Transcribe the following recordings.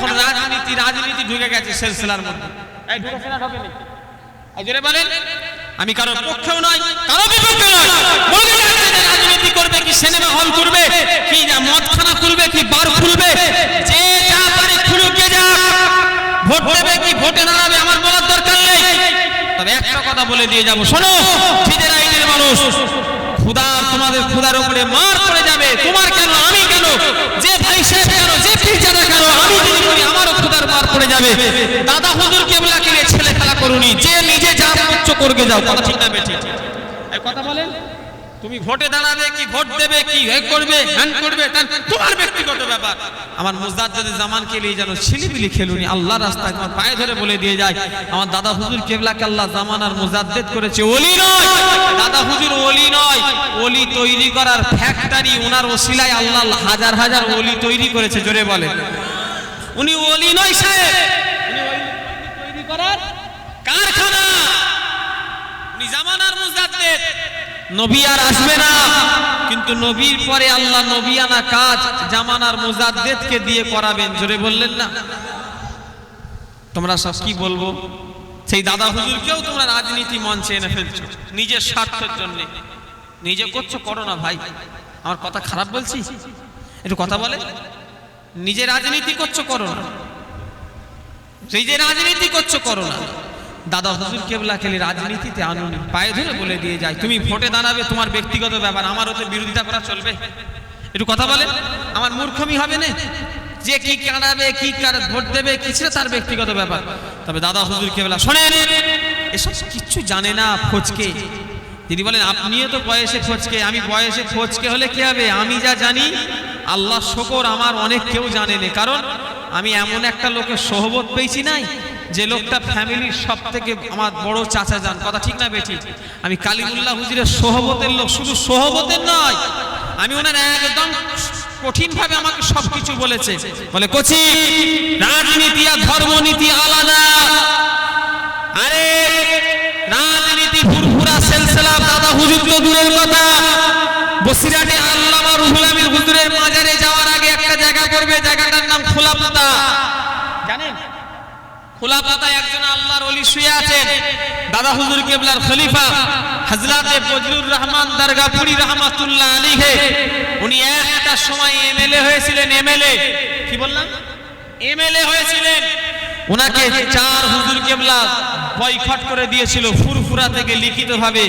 এখন রাজনীতি রাজনীতি ঢুকে গেছে সিলসিলার মধ্যে। এই ঢুকেছে না ঢোকেনি। এই জোরে বলেন। আমি কারোর পক্ষেও নয় কারও বিপক্ষে নয় রাজনীতি করবে কি সিনেমা হল করবে কি মদখানা খুলবে কি বার খুলবে। যে যা পারে খুলুকে যা। ভোট দেবে কি ভোটে দাঁড়াবে আমার বলার দরকার নেই। তবে একটা কথা বলে দিয়ে যাব শোনো আইনের মানুষ খুদার তোমাদের খুদার উপরে মার পড়ে যাবে। তোমার কেন আমি কেন? যাবে। দাদা হুজুর কেবলাকে নিয়ে ছেলে খেলা করুনি। যে নিজে যা করছ করবে যাও, কথা ঠিক না বেঠিক এই কথা বলেন? তুমি ভোটে দাঁড়াবে, কি ভোট দেবে, কি করবে, হ্যান করবে তোমার ব্যক্তিগত ব্যাপার। আমার মুজাদ্দেদ জামানকে নিয়ে যেন ছিলিবিলি খেলুনি, আল্লাহ রাস্তায় তোমার পায়ে ধরে বলে দিয়ে যায়, আমার দাদা হুজুর কেবলাকে আল্লাহ জামান আর মুজাদ্দেদ করেছে, ওলি নয়। দাদা হুজুর ওলি নয়। ওলি তৈরি করার ফ্যাক্টরি ওনার ওসিলায় আল্লাহ হাজার হাজার ওলি তৈরি করেছে, জোরে বলে উনি ওলি নয় সাহেব। উনি তৈরি করার কারখানা। উনি জামানার মুজাদ্দেদ। নবী আর আসবে না। কিন্তু নবীর পরে আল্লাহ নবিয়ানা কাজ জামানার মুজাদ্দেদকে দিয়ে করাবেন। জোরে বললেন না। তোমরা সব কি বলব? সেই দাদা হুজুরকেও তোমরা রাজনীতি মঞ্চে এনে ফেলছো। নিজের স্বার্থের জন্য। নিজে করছ করো না ভাই। আমার কথা খারাপ বলছি একটু কথা বলে। নিজে রাজনীতি করছ করো না। যে রাজনীতি করছ করো না। দাদা হুজুর কেবলা খেলে রাজনীতিতে আনুন, পায়ে ধরে বলে দিয়ে যায়, তুমি ভোটে দাঁড়াবে, তোমার ব্যক্তিগত ব্যাপার আমার ওতে বিরোধিতা করা চলবে। একটু কথা বলে, আমার মূর্খমি হবে না? যে কি কাঁড়াবে, কি কার ভোট দেবে কি ছিল তার ব্যক্তিগত ব্যাপার? তবে দাদা হুজুর কেবলা, শোনেন, এসব কিচ্ছু জানে না ফচকে। তিনি বলেন, আপনিও তো বয়সে ফচকে, আমি বয়সে ফচকে হলে কি হবে? আমি যা জানি আল্লাহ শকর আমার অনেক কেউ জানে না কারণ আমি এমন একটা লোকের সহবত পেয়েছি নাই যে লোকটা ফ্যামিলির সব থেকে আমার বড় চাচা যান কথা ঠিক না বেঠি? আমি কালিমুল্লাহ হুজুরের সহবতের লোক, শুধু সহবতের নয়, আমি ওনার একদম কঠিন ভাবে আমাকে সবকিছু বলেছে। বলে, কচি, রাজনীতি আর ধর্মনীতি আলাদা। আরে, রাজনীতি ফুরফুরা সেলসেলা, দাদা হুজুর তো দূরের কথা। বসিরাটে আল্লামা রুহুল আমিন হুজুরের মাজারে যাওয়ার আগে একটা জায়গা করবে জায়গাটার নাম খোলা পাতা জানেন? খোলা পাতায় একজন আল্লাহর অলি শুয়ে আছেন। দাদা হুজুর কেবলার খলিফা হযরতে ফজলুর রহমান দরগাপুরি রহমাতুল্লাহ আলাইহি। উনি একটা সময় এমএলএ হয়েছিলেন এমএলএ। কি বললাম? এমএলএ হয়েছিলেন। ওনাকে চার হুজুর কেবলা বয়কট করে দিয়েছিল ফুরফুরা থেকে লিখিতভাবে।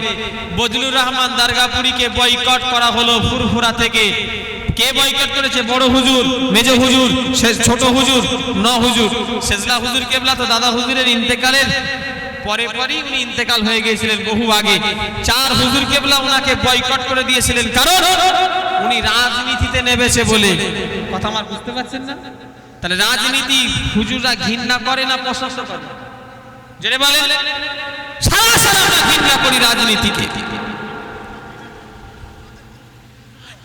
বজলুর রহমান দারগাপুরীকে বয়কট করা হলো ফুরফুরা থেকে। কে বয়কট করেছে? বড় হুজুর, মেজ হুজুর ছোট হুজুর, ন হুজুর। শেষলা হুজুর কেবলা তো দাদা হুজুরের ইন্তেকালের। পরে পরই উনি ইন্তেকাল হয়ে গিয়েছিলেন বহু আগে। চার হুজুর কেবলা ওনাকে বয়কট করে দিয়েছিলেন। কারণ উনি রাজনীতিতে নেমেছে বলে। কথা আমার বুঝতে পারছেন না? তাহলে রাজনীতি হুজুররা ঘৃণা করে না প্রশংস করে? যেটা বলে সারা সারা ঘৃণা করি রাজনীতিকে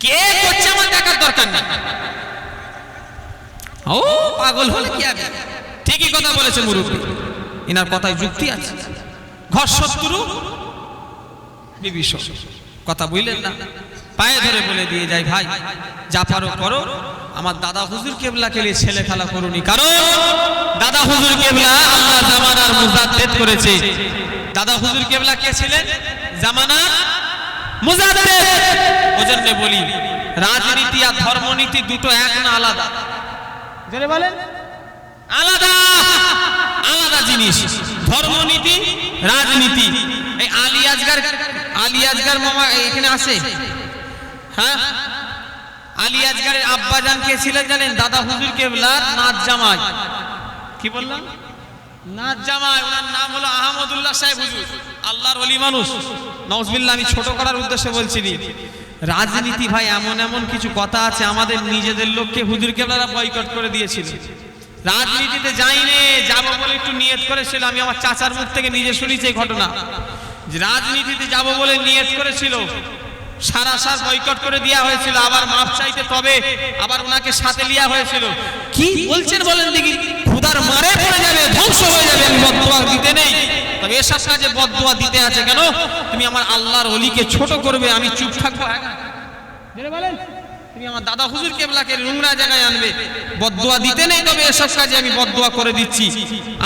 কে করছে আমার দেখার দরকার নেই। ও, পাগল হলে কি হবে ঠিকই কথা বলেছে মুরব্বী। এনার কথায় যুক্তি আছে। ঘর শত্রু কথা বুঝলেন না? পায়ে ধরে বলে দিয়ে যায়, ভাই, যা পারো করো। আমার দাদা হুজুর কেবলা কেলে ছেলে খেলা করুনি। কারণ দাদা হুজুর কেবলা আল্লাহ জামানার মুজাদ্দেদ করেছে। দাদা হুজুর কেবলা কে ছিলেন? জামানা ওজন্য বলি রাজনীতি আর ধর্মনীতি দুটো এক না আলাদা। জেনে বলেন। আলাদা আলাদা জিনিস। ধর্মনীতি রাজনীতি। এই আলী আজগার আলী আজগার মামা এখানে আসে। হ্যাঁ? আলী আজগারের আব্বা জান কে ছিলেন জানেন? দাদা হুজুর কেবলা নাচ জামাই। কি বললাম? জামাই, ওনার নাম হলো আহমদুল্লাহ হুজুর। ওলি মানুষ। আমি করার উদ্দেশ্যে বলছি নি। রাজনীতি ভাই, এমন এমন কিছু কথা আছে, আমাদের নিজেদের লোককে হুজুর কেবলারা বয়কট করে দিয়েছিল। রাজনীতিতে যাইনি, যাব বলে একটু নিয়ত করেছিল। আমি আমার চাচার মুখ থেকে নিজে শুনেছি এই ঘটনা। রাজনীতিতে যাব বলে নিয়ত করেছিল সারা সার বয়কট করে দেওয়া হয়েছিল, আবার মাপ চাইতে তবে আবার ওনাকে সাথে লিয়া হয়েছিল। কি বলছেন বলেন দেখি খুদার মারে পড়ে যাবে, ধ্বংস হয়ে যাবে, আমি বদদোয়া দিতে নেই। তবে এসব কাজে বদদোয়া দিতে আছে কেন? তুমি আমার আল্লাহর অলিকে ছোট করবে, আমি চুপ থাকব হ্যাঁ? বলেন। তুমি আমার দাদা হুজুর কেবলাকে নোংরা জায়গায় আনবে। বদদোয়া দিতে নেই তবে এসব কাজে আমি বদদোয়া করে দিচ্ছি।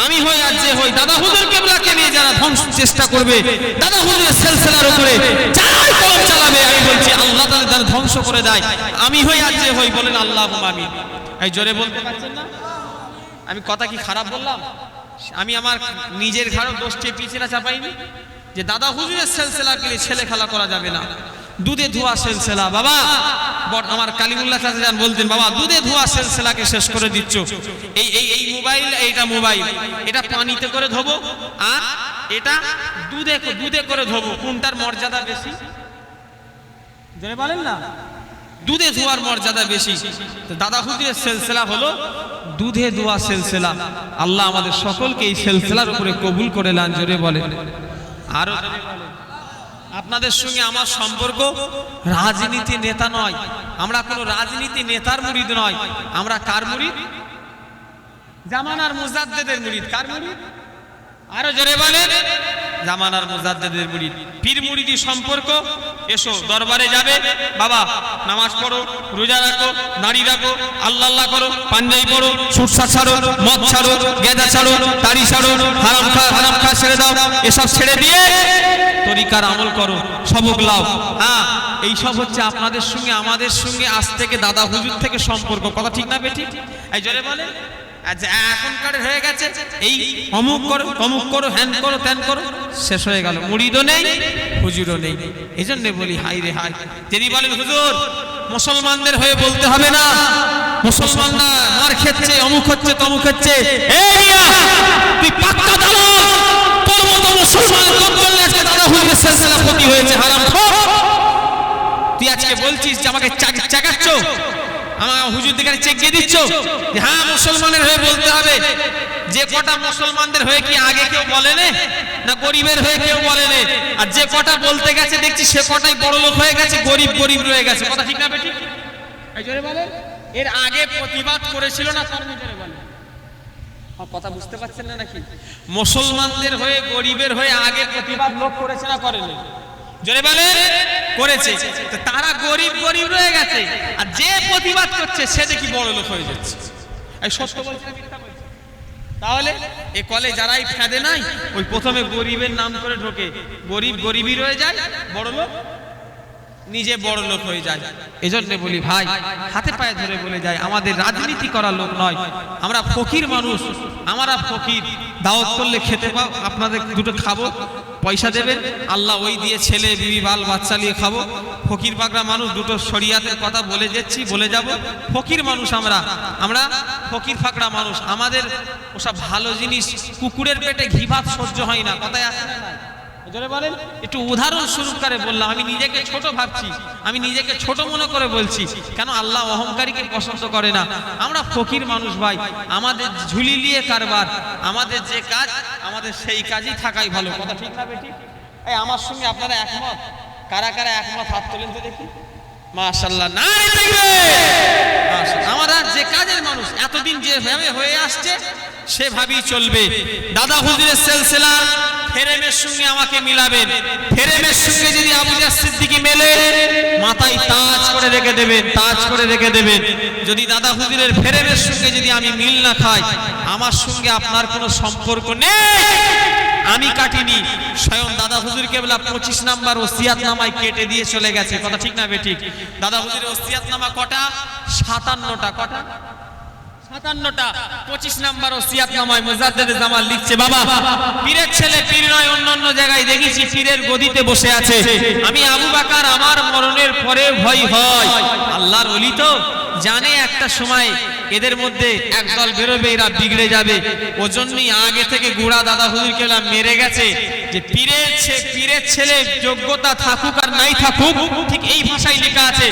আমি হই আর যে হই, দাদা হুজুর কেবলাকে নিয়ে যারা ধ্বংস চেষ্টা করবে, দাদা হুজুরের সেলসেলার উপরে যারাই কলম চালাবে, আমি বলছি, আল্লাহ তাদের তারা ধ্বংস করে দেয়। আমি হই আর যে হই, বলেন আল্লাহ আমি এই জোরে বলতে পারছেন না? আমি কথা কি খারাপ বললাম? আমি আমার নিজের ঘাড়ও দোষটি পিছিয়ে চাপাইনি? যে দাদা হুজুরের সেলসেলাকে ছেলে খেলা করা যাবে না। দুধে ধোয়া সেলসেলা, বাবা। আমার কালিমুল্লাহ চাচা যান বলতেন, বাবা, দুধে ধোয়া সেলসেলাকে শেষ করে দিচ্ছ। এই এই এই মোবাইল, এইটা মোবাইল। এটা পানিতে করে ধোবো, আর এটা দুধে দুধে করে ধোবো। কোনটার মর্যাদা বেশি? জেনে বলেন না। দুধে ধোয়ার মর্যাদা বেশি। দাদা হুজুরের সেলসেলা হলো দুধে ধোয়া সেলসেলা। আল্লাহ আমাদের সকলকে এই সেলসেলার উপরে কবুল করে লান জোরে বলেন। আরও। আপনাদের সঙ্গে আমার সম্পর্ক রাজনীতি নেতা নয়। আমরা কোনো রাজনীতি নেতার মুরিদ নয়। আমরা কার মুরিদ? জামানার মুজাদ্দেদের মুরিদ। কার মুরিদ? আরও জোরে বলেন। জামানার মুজাদ্দেদের মুরিদ। পীর মুরিদি সম্পর্ক? এসো, দরবারে যাবে। বাবা, নামাজ পড়ো, রোজা রাখো নারী রাখো, আল্লাহ আল্লাহ করো, পাঞ্জাবি পড়ো সুরসা ছাড়ো, মদ ছাড়ো, গেদা ছাড়ো তারি ছাড়ো, হারাম খা হারাম খা ছেড়ে দাও, এসব ছেড়ে দিয়ে তরিকার আমল করো, সবক লাও। হ্যাঁ এইসব হচ্ছে আপনাদের সঙ্গে, আমাদের সঙ্গে আজ থেকে দাদা হুজুর থেকে সম্পর্ক। কথা ঠিক না বেঠিক? এই জোরে বলে এখনকার হয়ে গেছে। এই অমুক করো অমুক করো হ্যান করো করো, শেষ হয়ে গেল। মুড়িদও নেই, হুজুরও নেই। এই জন্য বলি রে হুজুর, মুসলমানদের হয়ে বলতে হবে না। মুসলমানরা খেচ্ছে, অমুক হচ্ছে, তমুক হচ্ছে। তুই আজকে ক্ষতি হয়েছে তুই বলছিস যে আমাকে চাক- চাকাচ্ছ? আমার হুজুর দিকে চেক দিয়ে দিচ্ছ? হ্যাঁ মুসলমানের হয়ে বলতে হবে। যে কটা মুসলমানদের হয়ে কি আগে কেউ বলে নে? গরিবের হয়ে কেউ বলে? আর যে কটা বলতে গেছে, দেখছি সে কটাই বড় লোক হয়ে গেছে, গরিব গরিব রয়ে গেছে। কথা ঠিক না বলে এর আগে প্রতিবাদ করেছিল না কর্মী জোরে বলে কথা বুঝতে পারছেন না নাকি? মুসলমানদের হয়ে, গরিবের হয়ে আগে প্রতিবাদ লোক করেছে না করেনি? জোরে বলে? করেছে। তারা গরিব গরিব রয়ে গেছে। আর যে প্রতিবাদ করছে, সে দেখি বড় লোক হয়ে যাচ্ছে? তাহলে এ কলে যারাই ফেঁদে নাই, ওই প্রথমে গরিবের নাম করে ঢোকে। গরিব, গরিবই রয়ে যায়, বড় লোক নিজে বড় লোক হয়ে যায়। এজন্য বলি, ভাই, হাতে পায়ে ধরে বলে যায়, আমাদের রাজনীতি করা লোক নয়। আমরা ফকির মানুষ। আমরা ফকির। দাওয়াত করলে খেতে পাও, আপনাদের দুটো খাব। পয়সা দেবে আল্লাহ ওই দিয়ে ছেলে, বিবি, বাল, বাচ্চা নিয়ে খাব। ফকির বাগরা মানুষ দুটো শরিয়াতের কথা বলে যাচ্ছি, বলে যাব। ফকির মানুষ আমরা। আমরা ফকির ফাকড়া মানুষ। আমাদের ওসব ভালো জিনিস কুকুরের পেটে ঘিভাত সহ্য হয় না। কথায় আসে না বলেন, একটু উদাহরণ স্বরূপ করে বললাম, আমি নিজেকে আমি নিজেকে মনে করে বলছি, কেন আল্লাহ পছন্দ করে না? আমরা ফকির মানুষ ভাই, আমাদের ঝুলি কারবার, আমাদের যে কাজ, আমাদের সেই কাজই থাকাই ভালো। কথা ঠিক আমার সঙ্গে আপনারা একমত? কারা কারা একমত? হাত তো না আমরা যে কাজের মানুষ এতদিন যেভাবে হয়ে আসছে, সেভাবেই চলবে। দাদা হুজুরের সেলসেলা ফেরেমের সঙ্গে আমাকে মিলাবেন। ফেরেমের সঙ্গে যদি আবু জাহ সিদ্দিকী মেলে, মাথায় তাজ করে রেখে দেবেন, তাজ করে রেখে দেবেন। যদি দাদা হুজুরের ফেরেমের সঙ্গে যদি আমি মিল না খাই, আমার সঙ্গে আপনার কোনো সম্পর্ক নেই। আমি কাটিনি। স্বয়ং দাদা হুজুর কেবলা পঁচিশ নাম্বার ওসিয়াত নামায় কেটে দিয়ে চলে গেছে। কথা ঠিক না বেঠিক দাদা হুজুরের ওসিয়াত নামা কটা? সাতান্নটা, কটা? সাতান্নটা, পঁচিশ লিখছে, বাবা ছেলে নয় জায়গায় দেখেছি গদিতে বসে আছে। আমি আবু বাকার আমার মরণের পরে ভয় হয়। আল্লাহর অলি তো? জানে একটা সময় এদের মধ্যে একদল বেরোবে, এরা বিগড়ে যাবে। ও জন্যই আগে থেকে গুড়া দাদা হুজুর কেলা মেরে গেছে যে পীরের পীরের ছেলে যোগ্যতা থাকুক আর নাই থাকুক, ঠিক এই ভাষায় লেখা আছে,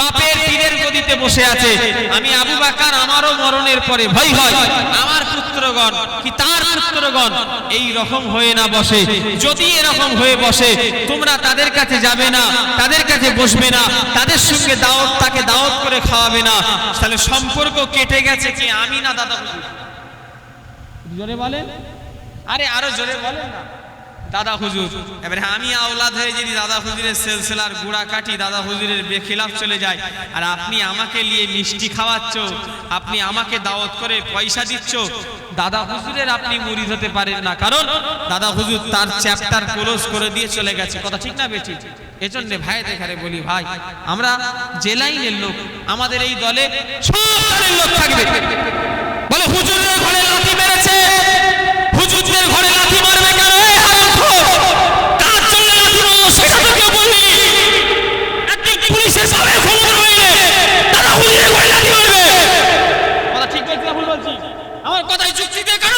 বাপের পীরের গদিতে বসে আছে। আমি আবু বাকার আমারও মরণের পরে ভয় হয়। আমার পুত্রগণ কি তার পুত্রগণ এই রকম হয়ে না বসে? যদি এরকম হয়ে বসে, তোমরা তাদের কাছে যাবে না, তাদের কাছে বসবে না, তাদের সঙ্গে দাওয়াত, তাকে দাওয়াত করে খাওয়াবে না। তাহলে সম্পর্ক কেটে গেছে কি? আমি না দাদা হুজুর? জোরে বলেন। আরে আরও জোরে বলেন না। দাদা হুজুর এবারে আমি আওলাদ হয়ে যদি দাদা হুজুরের সেলসেলার গুড়া কাটি দাদা হুজুরের বেখিলাফ চলে যায় আর আপনি আমাকে নিয়ে মিষ্টি খাওয়াচ্ছ আপনি আমাকে দাওয়াত করে পয়সা দিচ্ছ দাদা হুজুরের আপনি মুরিদ হতে পারেন না। কারণ দাদা হুজুর তার চ্যাপ্টার ক্লোজ করে দিয়ে চলে গেছে। কথা ঠিক না বেটি এজন্য ভাই দেখারে বলি, ভাই, আমরা যে লাইনের লোক, আমাদের এই দলে সব লোক থাকবে। বলে হুজুরের ঘরে লাথি মেরেছে। হুজুরদের ঘরে লাথি মারবে কেন! কার জন্য লাথি মারলো সেটা একদিন পুলিশের সামনে তারা হুজুরের ঘরে লাথি মারবে। কথা ঠিক বলছি না ভুল বলছি? আমার কথায় যুক্তি দিয়ে কেন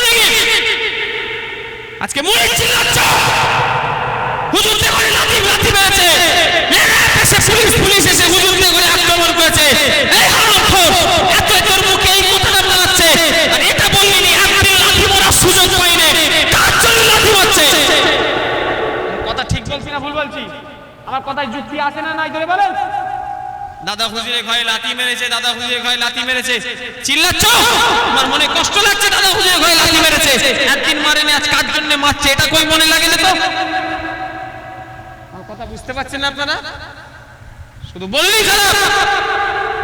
আজকে মনে চিল্লাচ্ছ বলছি। আমার কথায় যুক্তি আছে না, নাই ধরে বলেন? দাদা হুজুরের ঘরে লাথি মেরেছে, দাদা হুজুরের ঘরে লাথি মেরেছে। চিল্লাচ্ছ? আমার মনে কষ্ট লাগছে, দাদা হুজুরের ঘরে লাথি মেরেছে। একদিন মারেনি, আজ কার জন্য মারছে, এটা কই মনে লাগে না তো? আমার কথা বুঝতে পারছেন না আপনারা? শুধু বললেই খারাপ।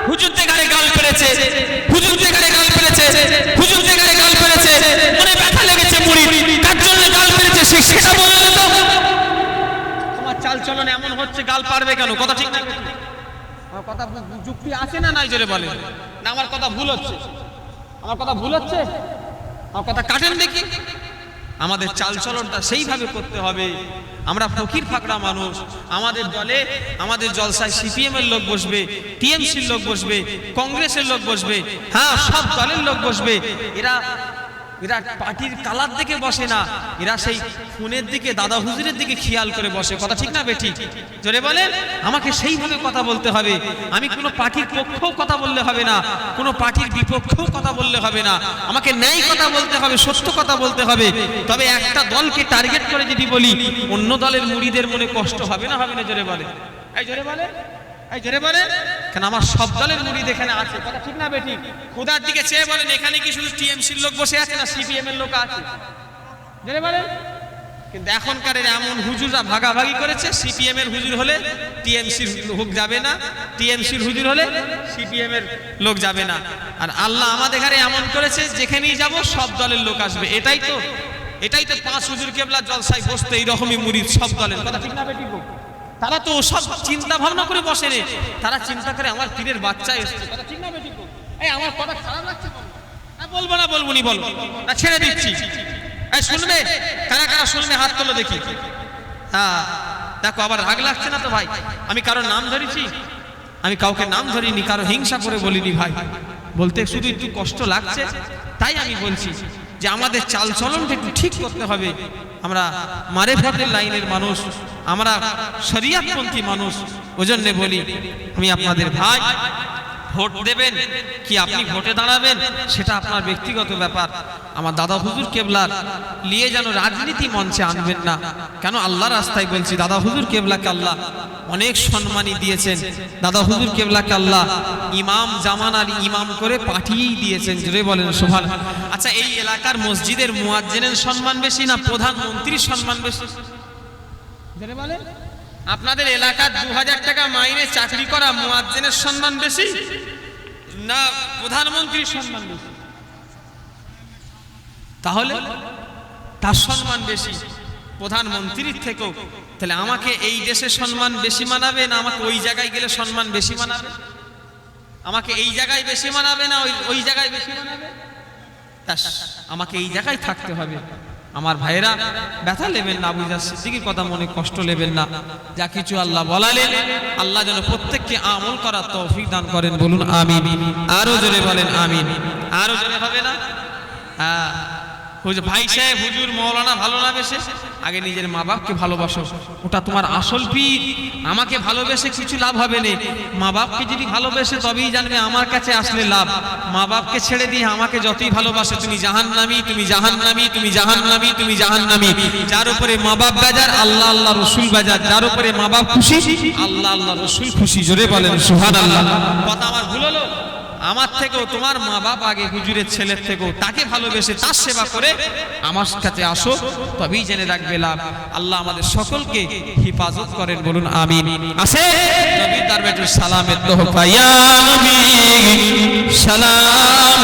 হুজুরতে গায়ে গাল পেরেছে হুজুরতে গায়ে গাল পেরেছে হুজুরতে গায়ে গাল পেরেছে। মনে ব্যথা লেগেছে মুড়ি কার জন্য গাল পেরেছে সে সেটা বললে তো? তোমার চলন এমন হচ্ছে গাল পারবে কেন? কথা ঠিক না? আমার কথা যুক্তি আছে না নাই জোরে বলে না আমার কথা ভুল হচ্ছে। আমার কথা ভুল হচ্ছে? আমার কথা কাটেন দেখি। আমাদের চালচলনটা সেইভাবে করতে হবে। আমরা ফকির ফাকরা মানুষ। আমাদের দলে আমাদের জলসায় সিপিএম এর লোক বসবে টিএমসির লোক বসবে কংগ্রেসের লোক বসবে হ্যাঁ সব দলের লোক বসবে। এরা এরা পার্টির কালার দিকে বসে না। এরা সেই ফোনের দিকে, দাদা হুজুরের দিকে খেয়াল করে বসে। কথা ঠিক না বেঠিক? জোরে বলেন, আমাকে সেইভাবে কথা বলতে হবে। আমি কোনো পার্টির পক্ষেও কথা বললে হবে না, কোনো পার্টির বিপক্ষেও কথা বললে হবে না। আমাকে ন্যায় কথা বলতে হবে, সত্য কথা বলতে হবে। তবে একটা দলকে টার্গেট করে যদি বলি, অন্য দলের মুড়িদের মনে কষ্ট হবে না হবে না? জোরে বলে এই জোরে বলে এই জোরে বলে কেন আমার সব দলের মুড়িদ এখানে আছে? কথা ঠিক না বেটি খুদার দিকে চেয়ে বলেন, এখানে কি শুধু টিএমসির লোক বসে আছে না সিপিএম এর লোক আছে? জোরে বলেন। কিন্তু এখনকার এমন হুজুররা ভাগাভাগি করেছে, সিপিএম এর হুজুর হলে টিএমসির লোক যাবে না, টিএমসির হুজুর হলে সিপিএম এর লোক যাবে না। আর আল্লাহ আমাদের ঘরে এমন করেছে, যেখানেই যাব সব দলের লোক আসবে। এটাই তো এটাই তো পাঁচ হুজুর কেবলা জলসায় বসতে এইরকমই মুড়ি সব দলের। কথা ঠিক না বেটি? তারা তো সব চিন্তা ভাবনা করে বসে রে। তারা চিন্তা করে আমার পীরের বাচ্চা এসছে। ঠিক না এই আমার কথা খারাপ লাগছে বলো। না বলব না বলব নি বলো। না ছেড়ে দিচ্ছি। এই শুনবে? কারা কারা শুনবে? হাত তোলো দেখি। হ্যাঁ দেখো আবার রাগ লাগছে না তো ভাই? আমি কারোর নাম ধরেছি? আমি কাউকে নাম ধরিনি কারও হিংসা করে বলিনি ভাই। বলতে শুধু একটু কষ্ট লাগছে তাই আমি বলছি যে আমাদের চাল চলনটা একটু ঠিক করতে হবে। আমরা মারে ভাতের লাইনের মানুষ। আমরা শরিয়াতপন্থী মানুষ, ওজন্যে বলি, আমি আপনাদের ভাই, ভোট দেবেন, কি আপনি ভোটে দাঁড়াবেন, সেটা আপনার ব্যক্তিগত ব্যাপার। আমার দাদা হুজুর কেবলার নিয়ে যেন রাজনীতি মঞ্চে আনবেন না। কেন? আল্লাহ রাস্তায় বলছি, দাদা হুজুর কেবলাকে আল্লাহ অনেক সম্মানই দিয়েছেন। দাদা হুজুর কেবলাকে আল্লাহ ইমাম জামানার ইমাম করে পাঠিয়েই দিয়েছেন জুড়ে বলেন সোভান আচ্ছা এই এলাকার মসজিদের মুয়াজ্জিনের সম্মান বেশি না প্রধানমন্ত্রীর সম্মান বেশি? জোরে আপনাদের এলাকার দু হাজার টাকা মাইনে চাকরি করা মুয়াজ্জিনের সম্মান বেশি? না, প্রধানমন্ত্রীর সম্মান বেশি। তাহলে তার সম্মান বেশি, প্রধানমন্ত্রীর থেকেও। তাহলে আমাকে এই দেশে সম্মান বেশি মানাবে না আমাকে ওই জায়গায় গেলে সম্মান বেশি মানাবে? আমাকে এই জায়গায় বেশি মানাবে না ওই ওই জায়গায় বেশি মানাবে? আমাকে এই জায়গায় থাকতে হবে। আমার ভাইরা ব্যথা নেবেন না, বুঝা সিদ্দিকির কথা মনে কষ্ট নেবেন না। যা কিছু আল্লাহ বলালেন, আল্লাহ যেন প্রত্যেককে আমল করার তৌফিক দান করেন। বলুন, আমিন। আরও জোরে বলেন, আমিন। আরও জোরে হবে না? হ্যাঁ। ভাই সাহেব, হুজুর, মৌলানা ভালো না বেশে আগে নিজের মা বাপকে ভালোবাসো। ওটা তোমার আসল পীর। আমাকে ভালোবেসে কিছু লাভ হবে না। মা বাপকে যদি ভালোবেসে তবেই জানবে আমার কাছে আসলে লাভ। মা বাপকে ছেড়ে দিয়ে আমাকে যতই ভালোবাসে, তুমি জাহান্নামি তুমি জাহান্নামি তুমি জাহান্নামি তুমি জাহান্নামি। যার উপরে মা বাপ বাজার, আল্লাহ আল্লাহ, রসুল বাজার। যার উপরে মা বাপ খুশি, আল্লাহ আল্লাহ, রসুল খুশি। জোরে বলেন সুহান আল্লাহ কথা আমার ভুল হলো? আমার থেকেও তোমার মা বাপ আগে হুজুরের ছেলের থেকেও তাকে ভালোবেসে তার সেবা করে আমার কাছে আসো, তবেই জেনে রাখবে লাভ। আল্লাহ আমাদের সকলকে হেফাজত করেন, বলুন আমি আসে তার বেটুর সালামের তো সালাম